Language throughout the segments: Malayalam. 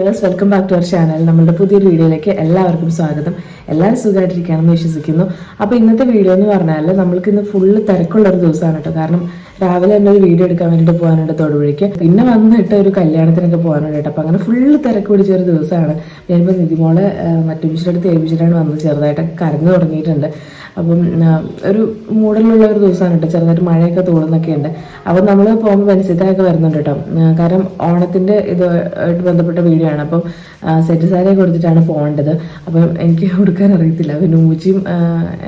Dears welcome back to our channel നമ്മുടെ പുതിയൊരു വീഡിയോയിലേക്ക് എല്ലാവർക്കും സ്വാഗതം. എല്ലാവരും സുഖമായിട്ടിരിക്കുകയാണെന്ന് വിശ്വസിക്കുന്നു. അപ്പോൾ ഇന്നത്തെ വീഡിയോ എന്ന് പറഞ്ഞാൽ നമ്മൾക്ക് ഇന്ന് ഫുള്ള് തിരക്കുള്ള ഒരു ദിവസമാണ് കേട്ടോ. കാരണം രാവിലെ തന്നെ ഒരു വീഡിയോ എടുക്കാൻ വേണ്ടിയിട്ട് പോകാനുണ്ട് തൊടുപുഴയ്ക്ക്. പിന്നെ വന്നിട്ട് ഒരു കല്യാണത്തിനൊക്കെ പോകാനുണ്ട് അപ്പോൾ അങ്ങനെ ഫുള്ള് തിരക്ക് പിടിച്ച ഒരു ദിവസമാണ്. ഞാനിപ്പോൾ നിതിമോളെ മറ്റു അടുത്ത് ഏൽപ്പിച്ചിട്ടാണ് വന്നത്. ചെറുതായിട്ടൊക്കെ കരഞ്ഞു തുടങ്ങിയിട്ടുണ്ട്. അപ്പം ഒരു മൂടലുള്ള ഒരു ദിവസമാണ് കേട്ടോ ചെറുതായിട്ട് മഴയൊക്കെ തോളുന്നൊക്കെ ഉണ്ട് അപ്പം നമ്മൾ പോകുമ്പോൾ ബെൻസിത്തൊക്കെ വരുന്നുണ്ട് കേട്ടോ. കാരണം ഓണത്തിന്റെ ഇതുമായിട്ട് ബന്ധപ്പെട്ട വീഡിയോ ആണ്. അപ്പം സെറ്റ് സാരിയൊക്കെ കൊടുത്തിട്ടാണ് പോകേണ്ടത്. അപ്പം എനിക്ക് കൊടുക്കാൻ അറിയത്തില്ല. പിന്നെ മൂച്ചിയും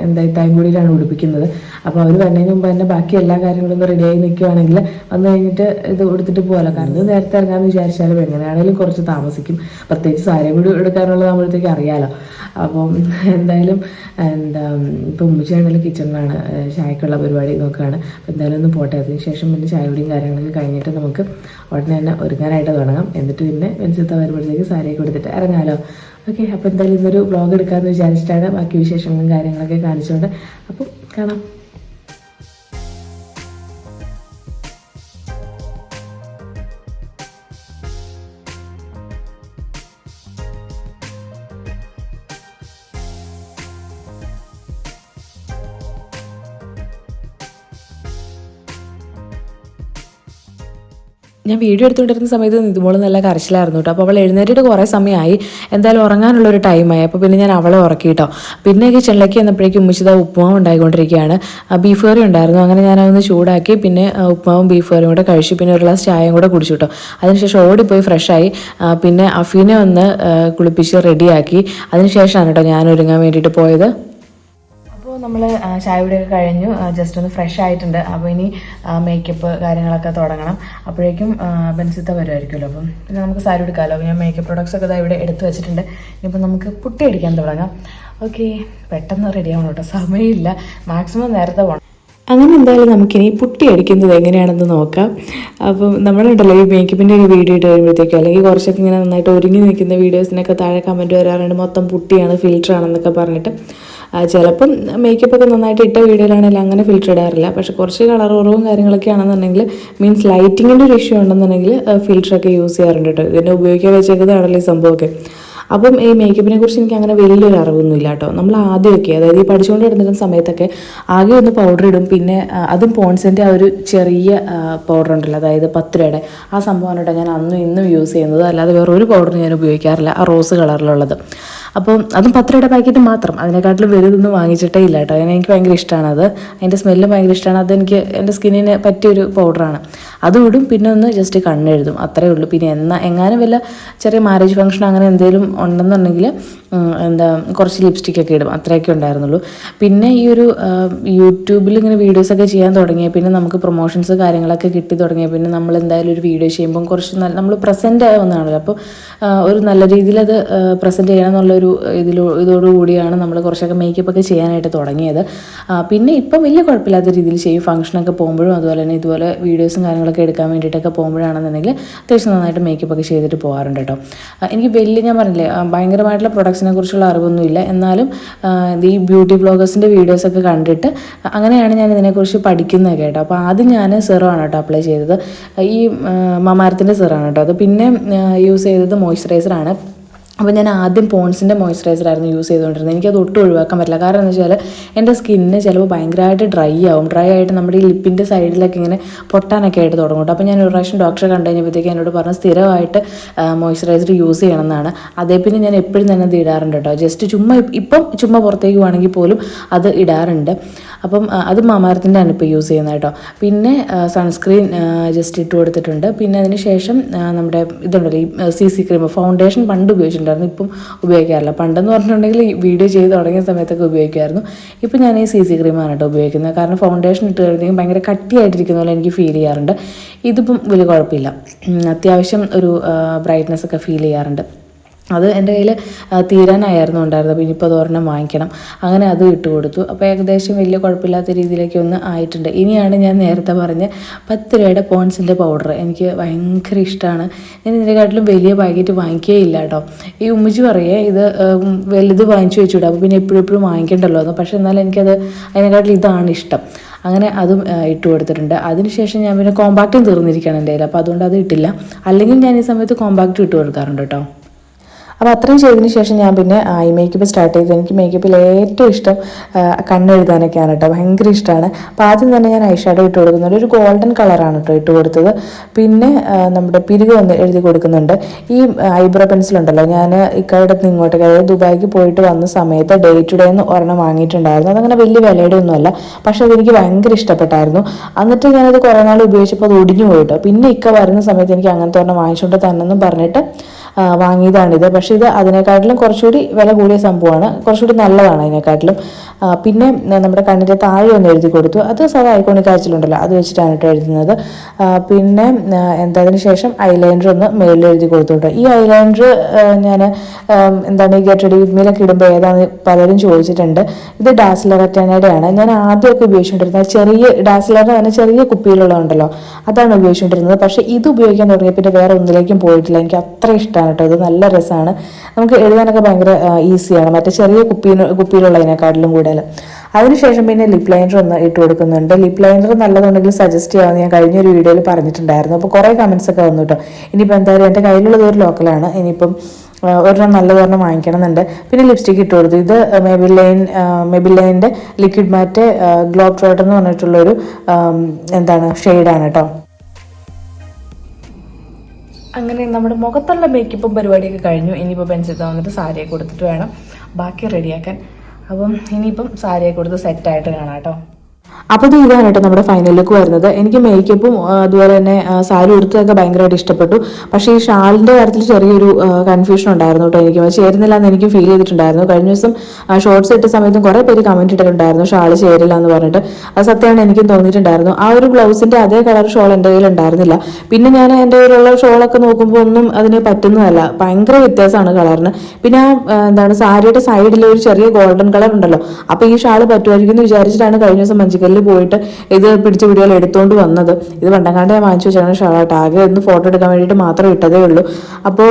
എന്താ ഇത്തായും ഉടുപ്പിക്കുന്നത്. അപ്പോൾ അവർ വരുന്നതിന് മുമ്പ് തന്നെ ബാക്കി എല്ലാ കാര്യങ്ങളും ഒന്ന് റെഡിയായി നിൽക്കുവാണെങ്കിൽ വന്നു കഴിഞ്ഞിട്ട് ഇത് ഉടുത്തിട്ട് പോകാമല്ലോ കാരണം ഇത് നേരത്തെ ഇറങ്ങാമെന്ന് വിചാരിച്ചാലും എങ്ങനെയാണെങ്കിലും കുറച്ച് താമസിക്കും. പ്രത്യേകിച്ച് സാരി കൂടി എടുക്കാനുള്ളത് നമ്മളത്തേക്ക് അറിയാലോ. അപ്പം എന്തായാലും എന്താ ഇപ്പം ഉമ്മച്ചാണെങ്കിൽ കിച്ചണിലാണ് ചായക്കുള്ള പരിപാടി നോക്കുകയാണ് അപ്പം എന്തായാലും ഒന്ന് പോട്ടെ. അതിന് ശേഷം പിന്നെ ചായ കുടിയും കാര്യങ്ങളൊക്കെ കഴിഞ്ഞിട്ട് നമുക്ക് ഉടനെ തന്നെ ഒരുങ്ങാനായിട്ട് തുടങ്ങാം. എന്നിട്ട് പിന്നെ വെൻസത്തെ വരുമ്പോഴത്തേക്ക് സാരിയൊക്കെ കൊടുത്തിട്ട് ഇറങ്ങാമല്ലോ ഓക്കെ അപ്പോൾ എന്തായാലും ഇന്നൊരു വ്ളോഗ് എടുക്കാമെന്ന് വിചാരിച്ചിട്ടാണ് ബാക്കി വിശേഷങ്ങളും കാര്യങ്ങളൊക്കെ കാണിച്ചുകൊണ്ട് അപ്പം കാണാം. ഞാൻ വീഡിയോ എടുത്തുകൊണ്ടിരുന്ന സമയത്ത് ഇതുപോലെ നല്ല കരച്ചിലായിരുന്നു കേട്ടോ. അപ്പോൾ അവൾ എഴുന്നേറ്റിട്ട് കുറേ സമയമായി. എന്തായാലും ഉറങ്ങാനുള്ള ഒരു ടൈമായി അപ്പോൾ പിന്നെ ഞാൻ അവളെ ഉറക്കി കേട്ടോ. പിന്നെ കിച്ചണിലേക്ക് വന്നപ്പോഴേക്കും ഉമ്മിച്ചിത ഉപ്പുമാവ് ഉണ്ടായിക്കൊണ്ടിരിക്കുകയാണ്. ബീഫ് കറി ഉണ്ടായിരുന്നു. അങ്ങനെ ഞാൻ അതൊന്ന് ചൂടാക്കി പിന്നെ ഉപ്പുമാവും ബീഫ് കറിയും കൂടെ കഴിച്ചു. പിന്നെ ഒരു ഗ്ലാസ് ചായയും കൂടെ കുടിച്ചു കേട്ടോ. അതിനുശേഷം ഓടിപ്പോയി ഫ്രഷായി പിന്നെ അഫീനെ ഒന്ന് കുളിപ്പിച്ച് റെഡിയാക്കി അതിനുശേഷമാണ് കേട്ടോ ഞാൻ ഒരുങ്ങാൻ വേണ്ടിയിട്ട് പോയത്. നമ്മൾ ചായ കുടിയൊക്കെ കഴിഞ്ഞു. ജസ്റ്റ് ഒന്ന് ഫ്രഷ് ആയിട്ടുണ്ട്. അപ്പോൾ ഇനി മേക്കപ്പ് കാര്യങ്ങളൊക്കെ തുടങ്ങണം. അപ്പോഴേക്കും ബെൻസിത്ത വരുമായിരിക്കുമല്ലോ അപ്പം പിന്നെ നമുക്ക് സാരി എടുക്കാമല്ലോ അപ്പോൾ ഞാൻ മേക്കപ്പ് പ്രൊഡക്ട്സ് ഒക്കെ ഇവിടെ എടുത്തു വെച്ചിട്ടുണ്ട്. ഇനിയിപ്പോൾ നമുക്ക് പുട്ടി അടിക്കാൻ തുടങ്ങാം. ഓക്കെ പെട്ടെന്ന് റെഡി ആവണം കേട്ടോ. സമയമില്ല. മാക്സിമം നേരത്തെ പോകണം അങ്ങനെ എന്തായാലും നമുക്കിനി പുട്ടി അടിക്കുന്നത് എങ്ങനെയാണെന്ന് നോക്കാം. അപ്പം നമ്മളുണ്ടല്ലോ ഈ മേക്കപ്പിന്റെ ഒരു വീഡിയോ ഇട്ട് കഴിയുമ്പോഴത്തേക്കും അല്ലെങ്കിൽ കുറച്ചൊക്കെ ഇങ്ങനെ നന്നായിട്ട് ഒരുങ്ങി നിൽക്കുന്ന വീഡിയോസിനൊക്കെ താഴെ കമന്റ് വരാറുണ്ട്. മൊത്തം പുട്ടിയാണ് ഫിൽറ്ററാണെന്നൊക്കെ പറഞ്ഞിട്ട്. ചിലപ്പം മേക്കപ്പ് ഒക്കെ നന്നായിട്ട് ഇട്ട വീഡിയോയിലാണെങ്കിൽ അങ്ങനെ ഫിൽറ്റർ ഇടാറില്ല. പക്ഷെ കുറച്ച് കളർ കുറവും കാര്യങ്ങളൊക്കെ ആണെന്നുണ്ടെങ്കിൽ മീൻസ് ലൈറ്റിങ്ങിന്റെ ഒരു ഇഷ്യൂ ഉണ്ടെന്നുണ്ടെങ്കിൽ ഫിൽറ്ററൊക്കെ യൂസ് ചെയ്യാറുണ്ട് കേട്ടോ. ഇതിനെ ഉപയോഗിക്കാൻ വെച്ചേക്കുന്നതാണല്ലോ ഈ സംഭവമൊക്കെ. അപ്പം ഈ മേക്കപ്പിനെ കുറിച്ച് എനിക്ക് അങ്ങനെ വലിയൊരു അറിവൊന്നുമില്ല കേട്ടോ. നമ്മൾ ആദ്യമൊക്കെ അതായത് ഈ പഠിച്ചുകൊണ്ട് ഇരുന്നിരുന്ന സമയത്തൊക്കെ ആകെ ഒന്ന് പൗഡർ ഇടും. പിന്നെ അതും പോൺസിന്റെ ആ ഒരു ചെറിയ പൗഡർ ഉണ്ടല്ലോ അതായത് പത്ത് രൂപയുടെ ആ സംഭവമാണ് കേട്ടോ ഞാൻ അന്നും ഇന്നും യൂസ് ചെയ്യുന്നത്. അല്ലാതെ വേറെ ഒരു പൗഡർ ഞാൻ ഉപയോഗിക്കാറില്ല. ആ റോസ് കളറിലുള്ളത് അപ്പം അതും പത്ത് രൂപയുടെ പാക്കറ്റ് മാത്രം. അതിനെക്കാട്ടിലും വലുതൊന്നും വാങ്ങിച്ചിട്ടേ ഇല്ല കേട്ടോ. അതിനെനിക്ക് ഭയങ്കര ഇഷ്ടമാണ് അത്. അതിന്റെ സ്മെല്ലും ഭയങ്കര ഇഷ്ടമാണ് അതെനിക്ക് എന്റെ സ്കിന്നിന് പറ്റിയൊരു പൗഡറാണ് അതും ഇടും പിന്നെ ഒന്ന് ജസ്റ്റ് കണ്ണെഴുതും അത്രേ ഉള്ളൂ. പിന്നെ എന്നാ എങ്ങാനും വല്ല ചെറിയ മാരേജ് ഫംഗ്ഷൻ അങ്ങനെ എന്തെങ്കിലും ഉണ്ടെന്നുണ്ടെങ്കിൽ എന്താ കുറച്ച് ലിപ്സ്റ്റിക് ഒക്കെ ഇടും. അത്രയൊക്കെ ഉണ്ടായിരുന്നുള്ളൂ. പിന്നെ ഈ ഒരു യൂട്യൂബിൽ ഇങ്ങനെ വീഡിയോസൊക്കെ ചെയ്യാൻ തുടങ്ങിയ പിന്നെ നമുക്ക് പ്രൊമോഷൻസ് കാര്യങ്ങളൊക്കെ കിട്ടി തുടങ്ങിയ പിന്നെ നമ്മൾ എന്തായാലും ഒരു വീഡിയോ ചെയ്യുമ്പം കുറച്ച് നല്ല നമ്മൾ പ്രസന്റ് ആവുന്നതാണല്ലോ. അപ്പോൾ ഒരു നല്ല രീതിയിൽ അത് പ്രസന്റ് ചെയ്യണം എന്നുള്ളൊരു ഇതിലോ ഇതോടുകൂടിയാണ് നമ്മൾ കുറച്ചൊക്കെ മേക്കപ്പ് ഒക്കെ ചെയ്യാനായിട്ട് തുടങ്ങിയത്. പിന്നെ ഇപ്പം വലിയ കുഴപ്പമില്ലാത്ത രീതിയിൽ ചെയ്യും. ഫംഗ്ഷനൊക്കെ പോകുമ്പോഴും അതുപോലെ തന്നെ ഇതുപോലെ വീഡിയോസും കാര്യങ്ങളൊക്കെ എടുക്കാൻ വേണ്ടിയിട്ടൊക്കെ പോകുമ്പോഴാണെന്നുണ്ടെങ്കിൽ അത്യാവശ്യം നന്നായിട്ട് മേക്കപ്പ് ഒക്കെ ചെയ്തിട്ട് പോകാറുണ്ട് കേട്ടോ. എനിക്ക് വലിയ ഞാൻ പറഞ്ഞില്ലേ ഭയങ്കരമായിട്ടുള്ള പ്രൊഡക്ട്സിനെ കുറിച്ചുള്ള അറിവൊന്നുമില്ല. എന്നാലും ഈ ബ്യൂട്ടി ബ്ലോഗേഴ്സിന്റെ വീഡിയോസൊക്കെ കണ്ടിട്ട് അങ്ങനെയാണ് ഞാൻ ഇതിനെക്കുറിച്ച് പഠിക്കുന്നത് കേട്ടോ. അപ്പോൾ ആദ്യം ഞാൻ സെറാണ് കേട്ടോ അപ്ലൈ ചെയ്തത്. ഈ മമാരത്തിന്റെ സെറാണ് കേട്ടോ. അത് പിന്നെ യൂസ് ചെയ്തത് മോയ്സ്ചറൈസറാണ് അപ്പോൾ ഞാൻ ആദ്യം പോൺസിന്റെ മോയ്സ്ചറൈസർ ആയിരുന്നു യൂസ് ചെയ്തുകൊണ്ടിരുന്നത്. എനിക്കത് ഒട്ടും ഒഴിവാക്കാൻ പറ്റില്ല. കാരണം എന്ന് വെച്ചാൽ എന്റെ സ്കിന്ന് ചിലപ്പോൾ ഭയങ്കരമായിട്ട് ഡ്രൈ ആവും. ഡ്രൈ ആയിട്ട് നമ്മുടെ ഈ ലിപ്പിന്റെ സൈഡിലൊക്കെ ഇങ്ങനെ പൊട്ടാനൊക്കെ ആയിട്ട് തുടങ്ങും അപ്പോൾ ഞാൻ ഒരു പ്രാവശ്യം ഡോക്ടറെ കണ്ടു കഴിഞ്ഞപ്പോഴത്തേക്ക് എന്നോട് പറഞ്ഞ് സ്ഥിരമായിട്ട് മോയ്സ്ചറൈസർ യൂസ് ചെയ്യണമെന്നാണ്. അതേ പിന്നെ ഞാൻ എപ്പോഴും തന്നെ അത് ഇടാറുണ്ട് കേട്ടോ. ജസ്റ്റ് ചുമ്മാ ഇപ്പം- ചുമ്മാ പുറത്തേക്ക് പോകണമെങ്കിൽ പോലും അത് ഇടാറുണ്ട്. അപ്പം അത് മാമാരത്തിന്റെ ഇപ്പോൾ യൂസ് ചെയ്യുന്നത് കേട്ടോ. പിന്നെ സൺസ്ക്രീൻ ജസ്റ്റ് ഇട്ട് കൊടുത്തിട്ടുണ്ട്. പിന്നെ അതിന് ശേഷം നമ്മുടെ ഇതുണ്ടല്ലോ ഈ സി സി ക്രീം ഫൗണ്ടേഷൻ പണ്ട് ഉപയോഗിക്കാറുണ്ടായിരുന്നു ഇപ്പം ഉപയോഗിക്കാറില്ല. പണ്ടെന്ന് പറഞ്ഞിട്ടുണ്ടെങ്കിൽ വീഡിയോ ചെയ്ത് തുടങ്ങിയ സമയത്തൊക്കെ ഉപയോഗിക്കുമായിരുന്നു ഇപ്പം ഞാൻ ഈ സി സി ക്രീമാണ് കേട്ടോ ഉപയോഗിക്കുന്നത്. കാരണം ഫൗണ്ടേഷൻ ഇട്ട് കഴിയുമ്പോൾ ഭയങ്കര കട്ടിയായിട്ടിരിക്കുന്ന പോലെ എനിക്ക് ഫീൽ ചെയ്യാറുണ്ട്. ഇതിപ്പം വലിയ കുഴപ്പമില്ല. അത്യാവശ്യം ഒരു ബ്രൈറ്റ്നസ് ഒക്കെ ഫീൽ ചെയ്യാറുണ്ട്. അത് എന്റെ കയ്യിൽ തീരാനായിരുന്നു ഉണ്ടായിരുന്നത്. അപ്പോൾ ഇനിയിപ്പോൾ അതൊരെണ്ണം വാങ്ങിക്കണം. അങ്ങനെ അത് ഇട്ട് കൊടുത്തു. അപ്പോൾ ഏകദേശം വലിയ കുഴപ്പമില്ലാത്ത രീതിയിലേക്ക് ഒന്ന് ആയിട്ടുണ്ട്. ഇനിയാണ് ഞാൻ നേരത്തെ പറഞ്ഞ പത്ത് രൂപയുടെ പോൺസിന്റെ പൗഡർ. എനിക്ക് ഭയങ്കര ഇഷ്ടമാണ്. ഞാൻ ഇതിനെക്കാട്ടിലും വലിയ പാക്കറ്റ് വാങ്ങിക്കേ ഇല്ല കേട്ടോ. ഈ ഉമ്മച്ചി പറയേ ഇത് വലുത് വാങ്ങിച്ചു വെച്ചുവിടും അപ്പോൾ പിന്നെ എപ്പോഴും എപ്പോഴും വാങ്ങിക്കണ്ടല്ലോ എന്ന് പക്ഷേ എന്നാലും എനിക്കത് അതിനെക്കാട്ടിലും ഇതാണ് ഇഷ്ടം. അങ്ങനെ അതും ഇട്ട് കൊടുത്തിട്ടുണ്ട്. അതിനുശേഷം ഞാൻ പിന്നെ കോമ്പാക്റ്റും തീർന്നിരിക്കുകയാണ് എന്റെ കയ്യിൽ. അപ്പോൾ അതുകൊണ്ട് അത് ഇട്ടില്ല. അല്ലെങ്കിൽ ഞാൻ ഈ സമയത്ത് കോമ്പാക്റ്റ് ഇട്ട് കൊടുക്കാറുണ്ട് കേട്ടോ. അപ്പോൾ അത്രയും ചെയ്തതിന് ശേഷം ഞാൻ പിന്നെ ഐ മേക്കപ്പ് സ്റ്റാർട്ട് ചെയ്തു എനിക്ക് മേക്കപ്പിൽ ഏറ്റവും ഇഷ്ടം കണ്ണെഴുതാനൊക്കെയാണ് കേട്ടോ ഭയങ്കര ഇഷ്ടമാണ് അപ്പോൾ ആദ്യം തന്നെ ഞാൻ ഐ ഷാഡോ ഇട്ട് കൊടുക്കുന്നുണ്ട് ഒരു ഗോൾഡൻ കളറാണ് കേട്ടോ ഇട്ട് കൊടുത്തത്. പിന്നെ നമ്മുടെ പിരിക് വന്ന് എഴുതി കൊടുക്കുന്നുണ്ട്. ഈ ഐബ്രോ പെൻസിൽ ഉണ്ടല്ലോ. ഞാൻ ഇക്കടത്ത് നിന്ന് ഇങ്ങോട്ട് അതായത് ദുബായിക്ക് പോയിട്ട് വന്ന സമയത്ത് ഡേ ടു ഡേ എന്ന് ഒരെണ്ണം വാങ്ങിയിട്ടുണ്ടായിരുന്നു. അതങ്ങനെ വലിയ വിലയുടെ ഒന്നുമല്ല പക്ഷേ അതെനിക്ക് ഭയങ്കര ഇഷ്ടപ്പെട്ടായിരുന്നു. എന്നിട്ട് ഞാനത് കുറേ നാൾ ഉപയോഗിച്ചപ്പോൾ അത് ഒടിഞ്ഞു പോയിട്ടോ പിന്നെ ഇക്ക വരുന്ന സമയത്ത് എനിക്ക് അങ്ങനത്തെ ഒരെണ്ണം വാങ്ങിച്ചുകൊണ്ട് തന്നെന്നും പറഞ്ഞിട്ട് വാങ്ങിയതാണിത്. പക്ഷേ ഇത് അതിനെക്കാട്ടിലും കുറച്ചുകൂടി വില കൂടിയ സംഭവമാണ്. കുറച്ചുകൂടി നല്ലതാണ് അതിനെക്കാട്ടിലും. പിന്നെ നമ്മുടെ കണ്ണിന്റെ താഴെ ഒന്ന് എഴുതി കൊടുത്തു. അത് സാധാ ഐക്കോണിക് കാഴ്ചയിലുണ്ടല്ലോ അത് വെച്ചിട്ടാണ് കേട്ടോ എഴുതുന്നത്. പിന്നെ എന്തതിന് ശേഷം ഐലൈനർ ഒന്ന് മേളിൽ എഴുതി കൊടുത്തു കേട്ടോ ഈ ഐലൈനർ ഞാൻ എന്താണ് ഈ ഗെറ്റ് റെഡി ഇടുമ്പോൾ ഏതാണ് പലരും ചോദിച്ചിട്ടുണ്ട്. ഇത് ആണ്. ഞാൻ ആദ്യമൊക്കെ ഉപയോഗിച്ചുകൊണ്ടിരുന്നത് ചെറിയ ഡാസ്ലറിന് തന്നെ ചെറിയ കുപ്പിയിലുള്ളതുണ്ടല്ലോ അതാണ് ഉപയോഗിച്ചുകൊണ്ടിരുന്നത്. പക്ഷേ ഇത് ഉപയോഗിക്കാൻ തുടങ്ങിയ പിന്നെ വേറെ ഒന്നിലേക്കും പോയിട്ടില്ല. എനിക്ക് അത്ര ഇഷ്ടമാണ് കേട്ടോ. ഇത് നല്ല രസമാണ് നമുക്ക് എഴുതാനൊക്കെ ഭയങ്കര ഈസിയാണ്. മറ്റേ ചെറിയ കുപ്പി കുപ്പിയിലുള്ളതിനെക്കാട്ടിലും കൂടുതൽ അതിനുശേഷം പിന്നെ ലിപ് ലൈനർ ഒന്ന് ഇട്ട് കൊടുക്കുന്നുണ്ട്. ലിപ് ലൈനർ നല്ലതുണ്ടെങ്കിൽ സജസ്റ്റ് ചെയ്യാമെന്ന് ഞാൻ കഴിഞ്ഞൊരു വീഡിയോയിൽ പറഞ്ഞിട്ടുണ്ടായിരുന്നു. അപ്പോൾ കുറേ കമൻസ് ഒക്കെ വന്നു കേട്ടോ ഇനിയിപ്പോൾ എന്തായാലും എന്റെ കയ്യിലുള്ളത് ഒരു ലോക്കലാണ് ഇനിയിപ്പം ഒരെണ്ണം നല്ലതൊരെണ്ണം വാങ്ങിക്കണം എന്നുണ്ട് പിന്നെ ലിപ്സ്റ്റിക് ഇട്ട് കൊടുത്തു. ഇത് മെബിലൈൻ മെബിലൈന്റെ ലിക്വിഡ് മാറ്റ് ഗ്ലോബ് ട്രോട്ട് എന്ന് പറഞ്ഞിട്ടുള്ളൊരു എന്താണ് ഷെയ്ഡാണ് കേട്ടോ അങ്ങനെ നമ്മുടെ മുഖത്തുള്ള മേക്കപ്പും പരിപാടിയൊക്കെ കഴിഞ്ഞു. ഇനിയിപ്പോൾ പെൻസിൽ വന്നിട്ട് സാരിയൊക്കെ കൊടുത്തിട്ട് വേണം. ബാക്കി റെഡിയാക്കാൻ അപ്പം ഇനിയിപ്പം സാരിയൊക്കെ കൊടുത്ത് സെറ്റായിട്ട് കാണാം കേട്ടോ. അപ്പോൾ ഇത് ഇതാണ് നമ്മുടെ ഫൈനൽ ലുക്ക് വരുന്നത്. എനിക്ക് മേക്കപ്പും അതുപോലെ തന്നെ സാരി ഉടുത്തതൊക്കെ ഭയങ്കരമായിട്ട് ഇഷ്ടപ്പെട്ടു. പക്ഷേ ഈ ഷാളിന്റെ കാര്യത്തിൽ ചെറിയൊരു കൺഫ്യൂഷൻ ഉണ്ടായിരുന്നു കേട്ടോ എനിക്ക്. ചേരുന്നില്ല എന്ന് എനിക്ക് ഫീൽ ചെയ്തിട്ടുണ്ടായിരുന്നു. കഴിഞ്ഞ ദിവസം ഷോർട്സ് ഇട്ട സമയത്തും കുറേ പേര് കമന്റ് ഇട്ടിട്ടുണ്ടായിരുന്നു ഷാൾ ചേരില്ല എന്ന് പറഞ്ഞിട്ട്. അത് സത്യമാണ് എനിക്കും തോന്നിയിട്ടുണ്ടായിരുന്നു. ആ ഒരു ബ്ലൗസിന്റെ അതേ കളർ ഷോൾ എന്റെ കയ്യിൽ ഉണ്ടായിരുന്നില്ല. പിന്നെ ഞാൻ എന്റെ കയ്യിലുള്ള ഷോളൊക്കെ നോക്കുമ്പോൾ ഒന്നും അതിന് പറ്റുന്നതല്ല. ഭയങ്കര വ്യത്യാസമാണ് കളറിന്. പിന്നെ എന്താണ് സാരിയുടെ സൈഡിൽ ഒരു ചെറിയ ഗോൾഡൻ കളർ ഉണ്ടല്ലോ. അപ്പോൾ ഈ ഷാൾ പറ്റുമായിരിക്കും എന്ന് വിചാരിച്ചിട്ടാണ് കഴിഞ്ഞ ദിവസം മഞ്ചിക്കല്ലിൽ പോയിട്ട് ഇത് പിടിച്ച വീഡിയോയിൽ എടുത്തുകൊണ്ട് വന്നത്. ഇത് പണ്ടങ്ങാണ്ട് ഞാൻ വാങ്ങിച്ചു വെച്ചാണ് ഷർട്ട് ആകെ ഒന്ന് ഫോട്ടോ എടുക്കാൻ വേണ്ടിയിട്ട് മാത്രം ഇട്ടതേ ഉള്ളൂ. അപ്പോൾ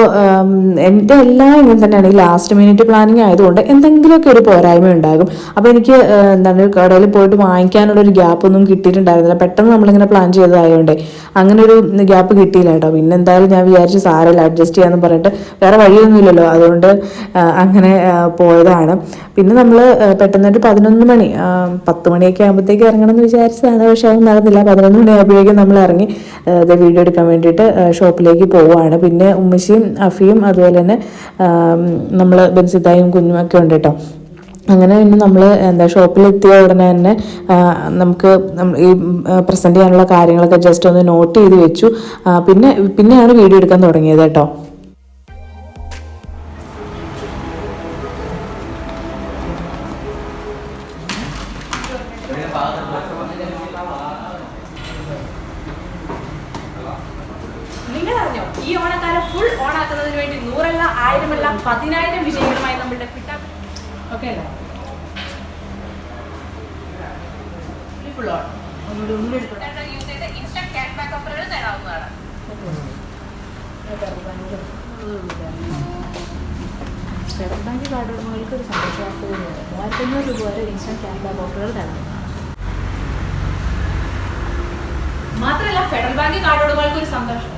എന്റെ എല്ലാം ഇങ്ങനെ തന്നെയാണ്. ഈ ലാസ്റ്റ് മിനിറ്റ് പ്ലാനിങ് ആയതുകൊണ്ട് എന്തെങ്കിലുമൊക്കെ ഒരു പോരായ്മ ഉണ്ടാകും. അപ്പോൾ എനിക്ക് എന്താണ് കടയിൽ പോയിട്ട് വാങ്ങിക്കാനുള്ള ഒരു ഗ്യാപ്പ് ഒന്നും കിട്ടിയിട്ടുണ്ടായിരുന്നില്ല. പെട്ടെന്ന് നമ്മളിങ്ങനെ പ്ലാൻ ചെയ്തതായതുകൊണ്ട് അങ്ങനെ ഒരു ഗ്യാപ്പ് കിട്ടിയില്ല കേട്ടോ. പിന്നെ എന്തായാലും ഞാൻ വിചാരിച്ച് സാറല്ല അഡ്ജസ്റ്റ് ചെയ്യാന്ന് പറഞ്ഞിട്ട് വേറെ വഴിയൊന്നുമില്ലല്ലോ അതുകൊണ്ട് അങ്ങനെ പോയതാണ്. പിന്നെ നമ്മൾ പെട്ടെന്നൊരു പതിനൊന്ന് മണി പത്ത് മണിയൊക്കെ ആകുമ്പോഴത്തേക്ക് ഇറങ്ങണം എന്ന് വിചാരിച്ചതാണ്. പക്ഷെ അത് നടന്നില്ല. പതിനൊന്ന് മണിയാകുമ്പോഴേക്കും നമ്മൾ ഇറങ്ങി അത് വീഡിയോ എടുക്കാൻ വേണ്ടിയിട്ട് ഷോപ്പിലേക്ക് പോവുകയാണ് പിന്നെ ഉമ്മശിയും അഫിയും അതുപോലെ തന്നെ നമ്മൾ ബെൻസിത്തായും കുഞ്ഞുമൊക്കെ ഉണ്ട് കേട്ടോ. അങ്ങനെ പിന്നെ നമ്മൾ എന്താ ഷോപ്പിലെത്തിയ ഉടനെ തന്നെ നമുക്ക് ഈ പ്രസന്റ് ചെയ്യാനുള്ള കാര്യങ്ങളൊക്കെ ജസ്റ്റ് ഒന്ന് നോട്ട് ചെയ്ത് വെച്ചു. പിന്നെ പിന്നെയാണ് വീഡിയോ എടുക്കാൻ തുടങ്ങിയത് കേട്ടോ. ആയിരമല്ല പതിനായിരം വിജയങ്ങളുമായി നമ്മളുടെ പിട്ടാ ഓക്കെ അല്ലേ? ഫെഡറൽ ബാങ്ക് കാർഡ് ഉടമകൾക്ക് ഒരു സന്തോഷ വാർത്ത കൂടിയാണ് മൂവായിരത്തഞ്ഞൂറ് രൂപ വരെ ഇൻസ്റ്റന്റ് ക്യാഷ് ബാക്ക് ഓഫറുകൾ തരണം. മാത്രമല്ല ഫെഡറൽ ബാങ്ക് കാർഡ് ഉടമകൾക്ക് ഒരു സന്തോഷം.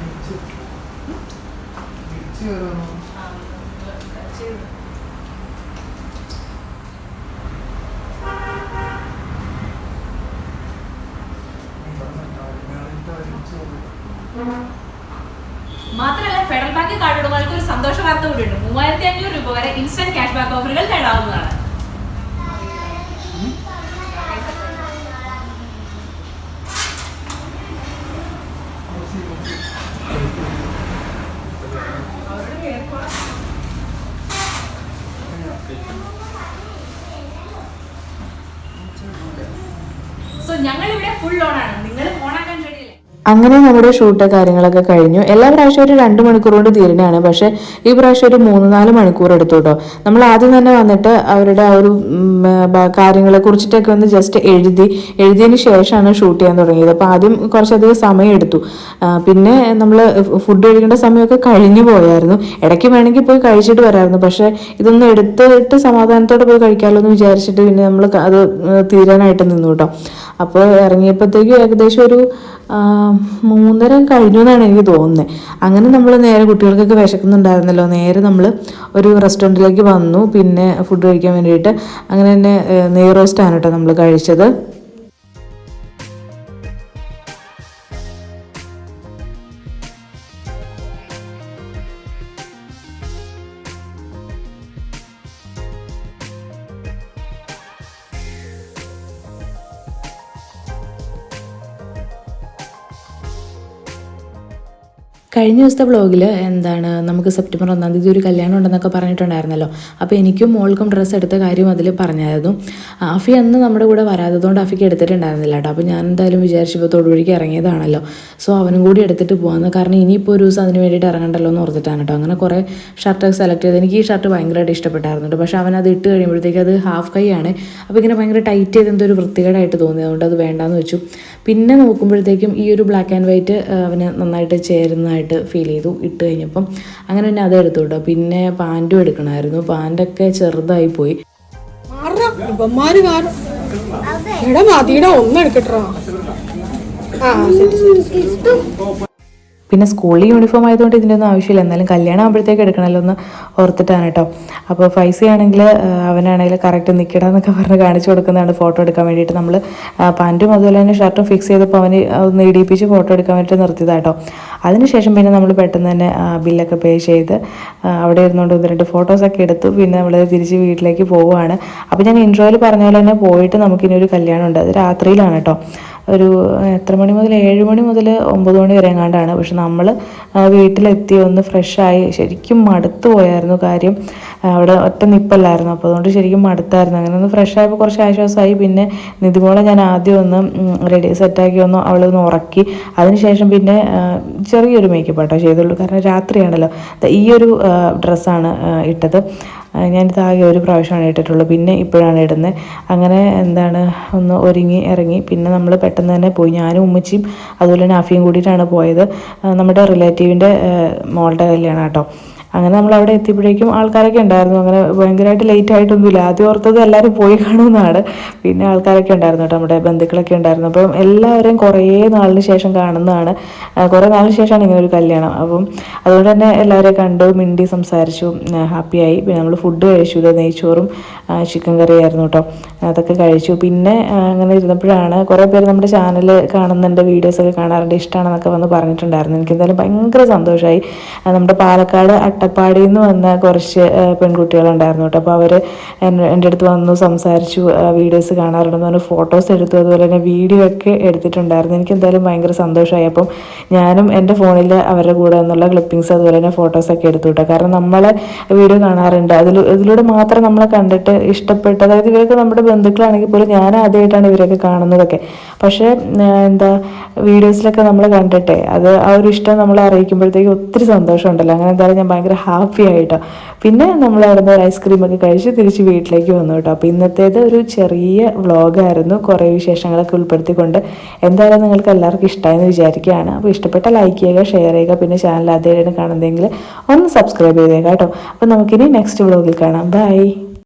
മാത്രമല്ല ഫെഡറൽ ബാങ്ക് കാർഡ് ഉടമകൾക്ക് ഒരു സന്തോഷ വാർത്ത കൂടിയുണ്ട് മൂവായിരത്തി അഞ്ഞൂറ് രൂപ വരെ ഇൻസ്റ്റന്റ് ക്യാഷ് ബാക്ക് ഓഫറുകൾ നേടാവുന്നതാണ് ഇവിടെ ഓണാക്കാൻ റെഡിയല്ലേ അങ്ങനെ നമ്മുടെ ഷൂട്ട് കാര്യങ്ങളൊക്കെ കഴിഞ്ഞു. എല്ലാ പ്രാവശ്യവും ഒരു രണ്ട് മണിക്കൂർ കൊണ്ട് തീരണയാണ് പക്ഷേ ഈ പ്രാവശ്യം ഒരു മൂന്ന് നാല് മണിക്കൂർ എടുത്തു കേട്ടോ. നമ്മൾ ആദ്യം തന്നെ വന്നിട്ട് അവരുടെ ആ ഒരു കാര്യങ്ങളെ കുറിച്ചിട്ടൊക്കെ ഒന്ന് ജസ്റ്റ് എഴുതി എഴുതിയതിന് ശേഷമാണ് ഷൂട്ട് ചെയ്യാൻ തുടങ്ങിയത്. അപ്പോൾ ആദ്യം കുറച്ചധികം സമയം എടുത്തു. പിന്നെ നമ്മൾ ഫുഡ് കഴിക്കേണ്ട സമയമൊക്കെ കഴിഞ്ഞു പോയായിരുന്നു. ഇടയ്ക്ക് വേണമെങ്കിൽ പോയി കഴിച്ചിട്ട് വരായിരുന്നു. പക്ഷേ ഇതൊന്ന് എടുത്തിട്ട് സമാധാനത്തോടെ പോയി കഴിക്കാമല്ലോ എന്ന് വിചാരിച്ചിട്ട് പിന്നെ നമ്മൾ അത് തീരാനായിട്ട് നിന്നു കേട്ടോ. അപ്പോൾ ഇറങ്ങിയപ്പോഴത്തേക്കും ഏകദേശം ഒരു മൂന്നര കഴിഞ്ഞു എന്നാണ് എനിക്ക് തോന്നുന്നത് അങ്ങനെ നമ്മൾ നേരെ കുട്ടികൾക്കൊക്കെ വിശക്കുന്നുണ്ടായിരുന്നല്ലോ. നേരെ നമ്മൾ ഒരു റെസ്റ്റോറന്റിലേക്ക് വന്നു. പിന്നെ ഫുഡ് കഴിക്കാൻ വേണ്ടിയിട്ട്. അങ്ങനെ തന്നെ നെയ് റോസ്റ്റാണ് കേട്ടോ നമ്മൾ കഴിച്ചത്. കഴിഞ്ഞ ദിവസത്തെ വ്ളോഗിൽ എന്താണ് നമുക്ക് സെപ്റ്റംബർ ഒന്നാം തീയതി ഒരു കല്യാണം ഉണ്ടെന്നൊക്കെ പറഞ്ഞിട്ടുണ്ടായിരുന്നല്ലോ. അപ്പോൾ എനിക്കും മോൾക്കും ഡ്രസ്സ് എടുത്ത കാര്യം അതിൽ പറഞ്ഞായിരുന്നു. അഫി അന്ന് നമ്മുടെ കൂടെ വരാത്തതുകൊണ്ട് അഫിക്ക് എടുത്തിട്ടുണ്ടായിരുന്നില്ല കേട്ടോ. അപ്പോൾ ഞാൻ എന്തായാലും വിചാരിച്ചപ്പോൾ തൊടുവഴിക്ക് ഇറങ്ങിയതാണല്ലോ. സോ അവനും കൂടി എടുത്തിട്ട് പോകാമെന്ന് കാരണം ഇനിയിപ്പോൾ ഒരു ദിവസം അതിന് വേണ്ടിയിട്ട് ഇറങ്ങണ്ടല്ലോ എന്ന് ഓർത്തിട്ടാണ് കേട്ടോ. അങ്ങനെ കുറേ ഷർട്ടൊക്കെ സെലക്ട് ചെയ്ത് എനിക്ക് ഈ ഷർട്ട് ഭയങ്കരമായിട്ട് ഇഷ്ടപ്പെട്ടായിരുന്നു പക്ഷേ അവൻ അത് ഇട്ട് കഴിയുമ്പോഴത്തേക്ക് അത് ഹാഫ് കൈ ആണ്. അപ്പോൾ ഇങ്ങനെ ഭയങ്കര ടൈറ്റ് ചെയ്ത് എന്തോ ഒരു വൃത്തികേടായിട്ട് തോന്നി അതുകൊണ്ട് അത് വേണ്ടാന്ന് വെച്ചു. പിന്നെ നോക്കുമ്പോഴത്തേക്കും ഈ ഒരു ബ്ലാക്ക് ആൻഡ് വൈറ്റ് അവന് നന്നായിട്ട് ചേരുന്നതായിട്ട് ഫീൽ ചെയ്തു ഇട്ട് കഴിഞ്ഞപ്പം അങ്ങനെ പിന്നെ അത് എടുത്തു കേട്ടോ. പിന്നെ പാന്റും എടുക്കണമായിരുന്നു. പാന്റൊക്കെ ചെറുതായി പോയി. ഒന്നെടുക്കട്ടോ ആ ശരി ശരി പിന്നെ സ്കൂളിൽ യൂണിഫോം ആയതുകൊണ്ട് ഇതിന്റെ ഒന്നും ആവശ്യമില്ല. എന്നാലും കല്യാണം ആകുമ്പോഴത്തേക്ക് എടുക്കണമല്ലോ ഒന്ന് ഓർത്തിട്ടാണ് കേട്ടോ. അപ്പോൾ ഫൈസി ആണെങ്കിൽ അവനാണെങ്കിൽ കറക്റ്റ് നിൽക്കട എന്നൊക്കെ പറഞ്ഞ് കാണിച്ചു കൊടുക്കുന്നതാണ് ഫോട്ടോ എടുക്കാൻ വേണ്ടിയിട്ട് നമ്മൾ പാന്റും അതുപോലെ തന്നെ ഷർട്ടും ഫിക്സ് ചെയ്തപ്പോൾ അവന് ഒന്ന് ഇടിപ്പിച്ച് ഫോട്ടോ എടുക്കാൻ വേണ്ടിയിട്ട് നിർത്തിയതാട്ടോ അതിനുശേഷം പിന്നെ നമ്മൾ പെട്ടെന്ന് തന്നെ ബില്ലൊക്കെ പേ ചെയ്ത് അവിടെ ഇരുന്നുകൊണ്ട് ഒന്ന് രണ്ട് ഫോട്ടോസൊക്കെ എടുത്തു. പിന്നെ നമ്മൾ തിരിച്ച് വീട്ടിലേക്ക് പോവുകയാണ്. അപ്പോൾ ഞാൻ ഇൻട്രോയിൽ പറഞ്ഞ പോലെ തന്നെ പോയിട്ട് നമുക്കിനി ഒരു കല്യാണം ഉണ്ട് അത് രാത്രിയിലാണ് കേട്ടോ. ഒരു എത്ര മണി മുതൽ ഏഴ് മണി മുതൽ ഒമ്പത് മണി വരെ എങ്ങാണ്ടാണ്. പക്ഷെ നമ്മൾ വീട്ടിലെത്തി ഒന്ന് ഫ്രഷായി ശരിക്കും മടുത്തു പോയായിരുന്നു കാര്യം. അവിടെ ഒറ്റ നിപ്പല്ലായിരുന്നു. അപ്പോൾ അതുകൊണ്ട് ശരിക്കും മടുത്തായിരുന്നു. അങ്ങനെ ഒന്ന് ഫ്രഷായപ്പോൾ കുറച്ച് ആശ്വാസമായി. പിന്നെ നിതിമോളെ ഞാൻ ആദ്യം ഒന്ന് റെഡി സെറ്റാക്കി ഒന്ന് അവളെ ഒന്ന് ഉറക്കി. അതിനുശേഷം പിന്നെ ചെറിയൊരു മേക്കപ്പ് ആട്ടോ ചെയ്തുള്ളൂ. കാരണം രാത്രിയാണല്ലോ. ഈ ഒരു ഡ്രസ്സാണ് ഇട്ടത്. ഞാനിത് ആകെ ഒരു പ്രാവശ്യമാണ് ഇട്ടിട്ടുള്ളൂ. പിന്നെ ഇപ്പോഴാണ് ഇടുന്നത് അങ്ങനെ എന്താണ് ഒന്ന് ഒരുങ്ങി ഇറങ്ങി. പിന്നെ നമ്മൾ പെട്ടെന്ന് തന്നെ പോയി. ഞാനും ഉമ്മച്ചിയും അതുപോലെ തന്നെ അഫിയും കൂടിയിട്ടാണ് പോയത്. നമ്മുടെ റിലേറ്റീവിന്റെ മോളുടെ കല്യാണം കേട്ടോ അങ്ങനെ നമ്മൾ അവിടെ എത്തിയപ്പോഴേക്കും ആൾക്കാരൊക്കെ ഉണ്ടായിരുന്നു. അങ്ങനെ ഭയങ്കരമായിട്ട് ലേറ്റ് ആയിട്ടൊന്നുമില്ല. ആദ്യം ഓർത്തത് എല്ലാവരും പോയി കാണുമെന്നാണ് പിന്നെ ആൾക്കാരൊക്കെ ഉണ്ടായിരുന്നു കേട്ടോ നമ്മുടെ ബന്ധുക്കളൊക്കെ ഉണ്ടായിരുന്നു. അപ്പം എല്ലാവരെയും കുറേ നാളിന് ശേഷം കാണുന്നതാണ്. കുറേ നാളിന് ശേഷമാണ് ഇങ്ങനെ ഒരു കല്യാണം. അപ്പം അതുകൊണ്ട് തന്നെ എല്ലാവരെയും കണ്ടു മിണ്ടി സംസാരിച്ചു ഹാപ്പിയായി പിന്നെ നമ്മൾ ഫുഡ് കഴിച്ചു. ഇത് നെയ്ച്ചോറും ചിക്കൻ കറിയായിരുന്നു കേട്ടോ. അതൊക്കെ കഴിച്ചു. പിന്നെ അങ്ങനെ ഇരുന്നപ്പോഴാണ് കുറേ പേര് നമ്മുടെ ചാനൽ കാണുന്നുണ്ട് വീഡിയോസൊക്കെ കാണാറുണ്ട് ഇഷ്ടമാണെന്നൊക്കെ വന്ന് പറഞ്ഞിട്ടുണ്ടായിരുന്നു. എനിക്ക് എന്തായാലും ഭയങ്കര സന്തോഷമായി നമ്മുടെ പാലക്കാട് അട്ടപ്പാടിയിൽ നിന്ന് വന്ന കുറച്ച് പെൺകുട്ടികളുണ്ടായിരുന്നു കേട്ടോ. അപ്പോൾ അവർ എന്റെ അടുത്ത് വന്നു സംസാരിച്ചു വീഡിയോസ് കാണാറുണ്ടെന്ന് പറഞ്ഞു. ഫോട്ടോസ് എടുത്തു അതുപോലെ തന്നെ വീഡിയോ ഒക്കെ എടുത്തിട്ടുണ്ടായിരുന്നു. എനിക്ക് എന്തായാലും ഭയങ്കര സന്തോഷമായി. അപ്പം ഞാനും എന്റെ ഫോണിൽ അവരുടെ കൂടെ നിന്നുള്ള ക്ലിപ്പിങ്സ് അതുപോലെ തന്നെ ഫോട്ടോസൊക്കെ എടുത്തു കേട്ടോ. കാരണം നമ്മൾ വീഡിയോ കാണാറുണ്ട്. അതിൽ ഇതിലൂടെ മാത്രം നമ്മളെ കണ്ടിട്ട് ഇഷ്ടപ്പെട്ട് അതായത് ഇവരൊക്കെ നമ്മുടെ ബന്ധുക്കളാണെങ്കിൽ പോലും ഞാൻ ആദ്യമായിട്ടാണ് ഇവരൊക്കെ കാണുന്നതൊക്കെ. പക്ഷേ എന്താ വീഡിയോസിലൊക്കെ നമ്മൾ കണ്ടിട്ടെ അത് ആ ഒരു ഇഷ്ടം നമ്മളെ അറിയിക്കുമ്പോഴത്തേക്ക് ഒത്തിരി സന്തോഷമുണ്ടല്ലോ. അങ്ങനെ എന്തായാലും ഞാൻ ഭയങ്കര ഹാപ്പി ആയിട്ടോ. പിന്നെ നമ്മൾ അവിടുന്ന് ഒരു ഐസ്ക്രീമൊക്കെ കഴിച്ച് തിരിച്ച് വീട്ടിലേക്ക് വന്നു കേട്ടോ. അപ്പോൾ ഇന്നത്തേത് ഒരു ചെറിയ വ്ളോഗായിരുന്നു കുറേ വിശേഷങ്ങളൊക്കെ ഉൾപ്പെടുത്തിക്കൊണ്ട് എന്തായാലും നിങ്ങൾക്ക് എല്ലാവർക്കും ഇഷ്ടമായെന്ന് വിചാരിക്കുകയാണ്. അപ്പോൾ ഇഷ്ടപ്പെട്ട ലൈക്ക് ചെയ്യുക ഷെയർ ചെയ്യുക പിന്നെ ചാനൽ ആദ്യമായിട്ടാണ് കാണുന്നതെങ്കിൽ ഒന്ന് സബ്സ്ക്രൈബ് ചെയ്തേക്കാം കേട്ടോ. അപ്പോൾ നമുക്കിനി നെക്സ്റ്റ് വ്ളോഗിൽ കാണാം. ബൈ